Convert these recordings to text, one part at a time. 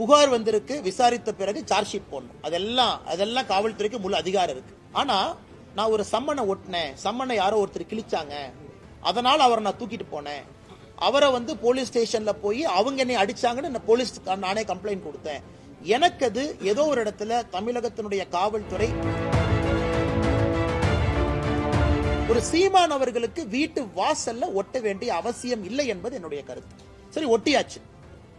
புகார் வந்திருக்கு விசாரித்த பிறகு சார்ஜ் ஷீட் போடணும். அதெல்லாம் அதெல்லாம் காவல்துறைக்கு முழு அதிகாரம் இருக்கு. ஆனா நான் ஒரு சம்மனை ஒட்டினேன். சம்மனை யாரோ ஒருத்தர் கிழிச்சாங்க. அதனால அவரை நான் தூக்கிட்டு போனேன். அவரை வந்து போலீஸ் ஸ்டேஷன்ல போய் அவங்க என்னை அடிச்சாங்கன்னு நான் போலீஸ் நானே கம்ப்ளைண்ட் கொடுத்தேன். எனக்கு அது ஏதோ ஒரு இடத்துல தமிழகத்தினுடைய காவல்துறை ஒரு சீமான் அவர்களுக்கு வீட்டு வாசல்ல ஒட்ட வேண்டிய அவசியம் இல்லை என்பது என்னுடைய கருத்து. சரி ஒட்டியாச்சு.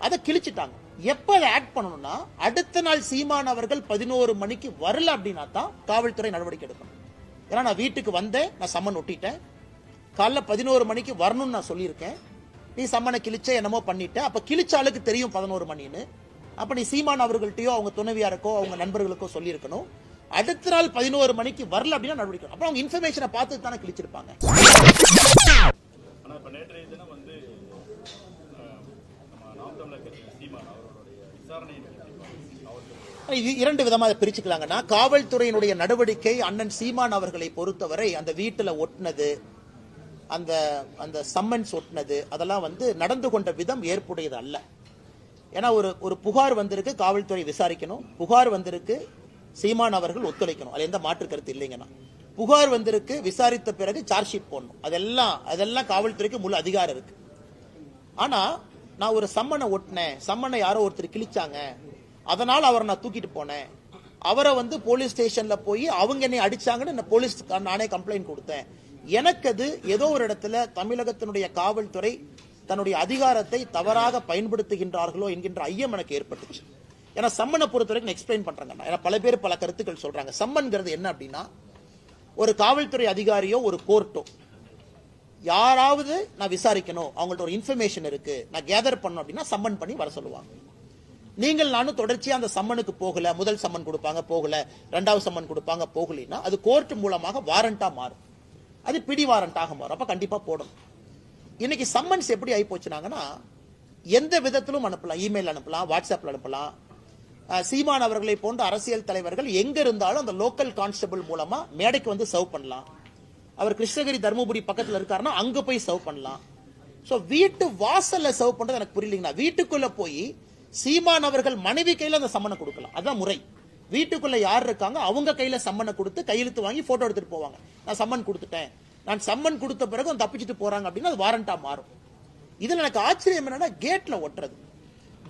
அதை கிழிச்சிட்டாங்க. எப்ப அதை ஆட் பண்ணணும்னா அடுத்த நாள் சீமான் அவர்கள் பதினோரு மணிக்கு வரல அப்படின்னா தான் காவல்துறை நடவடிக்கை எடுக்கணும் ஏன்னா நான் வீட்டுக்கு வந்தேன் நான் சம்மன் ஒட்டிட்டேன். காலைல பதினோரு மணிக்கு வரணும்னு நான் சொல்லியிருக்கேன். நீ சம்மனை கிழிச்ச என்னமோ பண்ணிட்ட. அப்ப கிழிச்ச ஆளுக்கு தெரியும் பதினோரு மணின்னு. அப்ப நீ சீமான் அவர்கள்ட்டயோ அவங்க துணைவியாருக்கோ அவங்க நண்பர்களுக்கோ சொல்லியிருக்கணும். அடுத்த நாள் பதினோரு மணிக்கு வரல அப்படின்னா நடவடிக்கை அப்புறம் அவங்க இன்ஃபர்மேஷனை பார்த்து தானே கிழிச்சிருப்பாங்க. இது இரண்டு விதமாக அதை பிரிச்சுக்கலாங்கன்னா காவல்துறையினுடைய நடவடிக்கை அண்ணன் சீமான் அவர்களை பொறுத்தவரை அந்த வீட்டில் ஒட்டினது அந்த அந்த சம்மன்ஸ் ஒட்டினது அதெல்லாம் வந்து நடந்து கொண்ட விதம் ஏற்புடையது அல்ல. ஏன்னா ஒரு ஒரு புகார் வந்திருக்கு காவல்துறை விசாரிக்கணும். புகார் வந்திருக்கு சீமான் அவர்கள் ஒத்துழைக்கணும். அதில் எந்த மாற்று கருத்து இல்லைங்கன்னா. புகார் வந்திருக்கு விசாரித்த பிறகு சார்ஜ் ஷீட் போடணும். அதெல்லாம் அதெல்லாம் காவல்துறைக்கு முழு அதிகாரம் இருக்கு. ஆனால் நான் ஒரு சம்மனை ஒட்டினேன். சம்மனை யாரோ ஒருத்தர் கிழிச்சாங்க. அதனால அவரை நான் தூக்கிட்டு போனேன். அவரை வந்து போலீஸ் ஸ்டேஷன்ல போய் அவங்க என்னை அடிச்சாங்கன்னு நான் போலீஸ் நானே கம்ப்ளைண்ட் கொடுத்தேன். எனக்கு அது ஏதோ ஒரு இடத்துல தமிழகத்தினுடைய காவல்துறை தன்னுடைய அதிகாரத்தை தவறாக பயன்படுத்துகின்றார்களோ என்கின்ற ஐயம் எனக்கு ஏற்பட்டுச்சு. ஏன்னா சம்மனை பொறுத்த வரைக்கும் எக்ஸ்பிளைன் பண்றாங்க. ஏன்னா பல பேர் பல கருத்துக்கள் சொல்றாங்க. சம்மன்கிறது என்ன அப்படின்னா ஒரு காவல்துறை அதிகாரியோ ஒரு கோர்ட்டோ யாராவது நான் விசாரிக்கணும் அவங்கள்ட்ட ஒரு இன்ஃபர்மேஷன் இருக்கு நான் கேதர் பண்ணணும் அப்படின்னா சம்மன் பண்ணி வர சொல்லுவாங்க. நீங்கள் நானும் தொடர்ச்சியாக அந்த சம்மனுக்கு போகல முதல் சம்மன் கொடுப்பாங்க போகல ரெண்டாவது சம்மன் கொடுப்பாங்க போகலைன்னா அது கோர்ட் மூலமாக வாரண்டா மாறும். அது பிடி வாரண்டாக மாறும். அப்ப கண்டிப்பா போடணும். இன்னைக்கு சம்மன்ஸ் எப்படி ஆகி போச்சுனாங்கன்னா எந்த விதத்திலும் அனுப்பலாம். இமெயில் அனுப்பலாம் வாட்ஸ்அப்ல அனுப்பலாம். சீமான் அவர்களை போன்ற அரசியல் தலைவர்கள் எங்க இருந்தாலும் அந்த லோக்கல் கான்ஸ்டபிள் மூலமா மேடைக்கு வந்து சர்வ் பண்ணலாம். அவர் கிருஷ்ணகிரி தருமபுரி பக்கத்தில் இருக்காருன்னா அங்கே போய் சர்வ் பண்ணலாம். ஸோ வீட்டு வாசல்ல சர்வ் பண்ணுறது எனக்கு புரியலைங்கண்ணா வீட்டுக்குள்ளே போய் சீமான் அவர்கள் மனைவி கையில் அந்த சம்மனை கொடுக்கலாம். அதுதான் முறை. வீட்டுக்குள்ளே யார் இருக்காங்க அவங்க கையில் சம்மனை கொடுத்து கையெழுத்து வாங்கி ஃபோட்டோ எடுத்துகிட்டு போவாங்க. நான் சம்மன் கொடுத்துட்டேன். நான் சம்மன் கொடுத்த பிறகு அவங்க தப்பிச்சுட்டு போகிறாங்க அப்படின்னா அது வாரண்ட்டாக மாறும். இதில் எனக்கு ஆச்சரியம் என்னன்னா கேட்டில் ஒட்டுறது.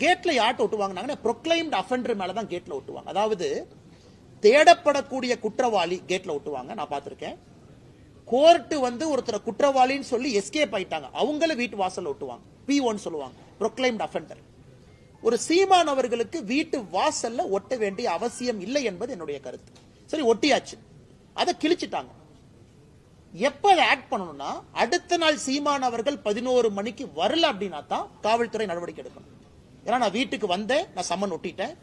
கேட்டில் யார்ட்ட ஒட்டுவாங்கன்னா ப்ரொக்ளைம்டு அஃபெண்டர் மேலே தான் கேட்டில் ஒட்டுவாங்க. அதாவது தேடப்படக்கூடிய குற்றவாளி கேட்டில் ஒட்டுவாங்க. நான் பார்த்துருக்கேன். கோர்ட்டு வந்து ஒருத்தரை குற்றவாளின்னு சொல்லி எஸ்கேப் ஆயிட்டாங்க. அவங்கள வீட்டு வாசல் ஒட்டுவாங்க. பி ஒன் சொல்லுவாங்க. ப்ரொக்ளைம்ட் அஃபெண்டர் ஒரு சீமான் அவர்களுக்கு வீட்டு வாசல்ல ஒட்ட வேண்டிய அவசியம் இல்லை என்பது என்னுடைய கருத்து. சரி ஒட்டியாச்சு. அதை கிழிச்சிட்டாங்க. எப்ப அதை ஆட் பண்ணணும்னா அடுத்த நாள் சீமான் அவர்கள் பதினோரு மணிக்கு வரல அப்படின்னா தான் காவல்துறை நடவடிக்கை எடுக்கணும். ஏன்னா நான் வீட்டுக்கு வந்தேன் நான் சம்மன் ஒட்டிட்டேன்.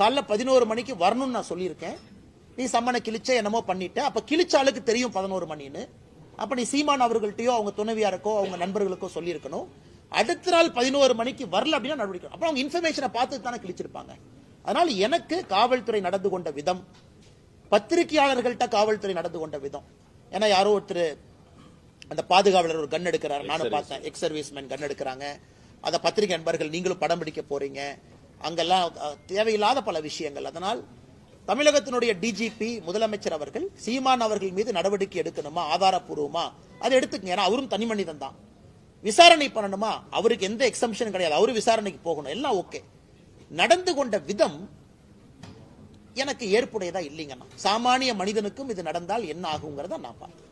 காலைல பதினோரு மணிக்கு வரணும்னு நான் சொல்லியிருக்கேன். நீ சம்மனை கிழிச்ச என்னமோ பண்ணிட்ட. அப்ப கிழிச்ச ஆளுக்கு தெரியும் பதினோரு மணின்னு. அப்ப நீ சீமான் அவர்கள்ட்டயோ அவங்க துணைவியாருக்கோ அவங்க நண்பர்களுக்கோ சொல்லியிருக்கணும். அடுத்த நாள் பதினோரு மணிக்கு வரல அப்படின்னா நடவடிக்கை. அப்புறம் அவங்க இன்ஃபர்மேஷனை பார்த்து தானே கிழிச்சிருப்பாங்க. அதனால எனக்கு காவல்துறை நடந்து கொண்ட விதம் பத்திரிகையாளர்கள்ட்ட காவல்துறை நடந்து கொண்ட விதம். ஏன்னா யாரோ ஒருத்தர் அந்த பாதுகாவலர் ஒரு கன் எடுக்கிறார். நானும் பார்த்தேன். எக்ஸ் சர்வீஸ்மேன் கன் எடுக்கிறாங்க. அத பத்திரிகை நண்பர்கள் நீங்களும் படம் பிடிக்க போறீங்க. அங்கெல்லாம் தேவையில்லாத பல விஷயங்கள். அதனால் தமிழகத்தினுடைய டிஜிபி முதலமைச்சர் அவர்கள் சீமான் அவர்கள் மீது நடவடிக்கை எடுக்கணுமா ஆதாரப்பூர்வமா? அதை எடுத்துக்கங்க. ஏன்னா அவரும் தனி மனிதன் தான். விசாரணை பண்ணணுமா? அவருக்கு எந்த எக்ஸம்ஷன் கிடையாது. அவரு விசாரணைக்கு போகணும். எல்லாம் ஓகே. நடந்து கொண்ட விதம் எனக்கு ஏற்புடையதா இல்லைங்கண்ணா. சாமானிய மனிதனுக்கும் இது நடந்தால் என்ன ஆகுங்கிறத நான் பார்த்தேன்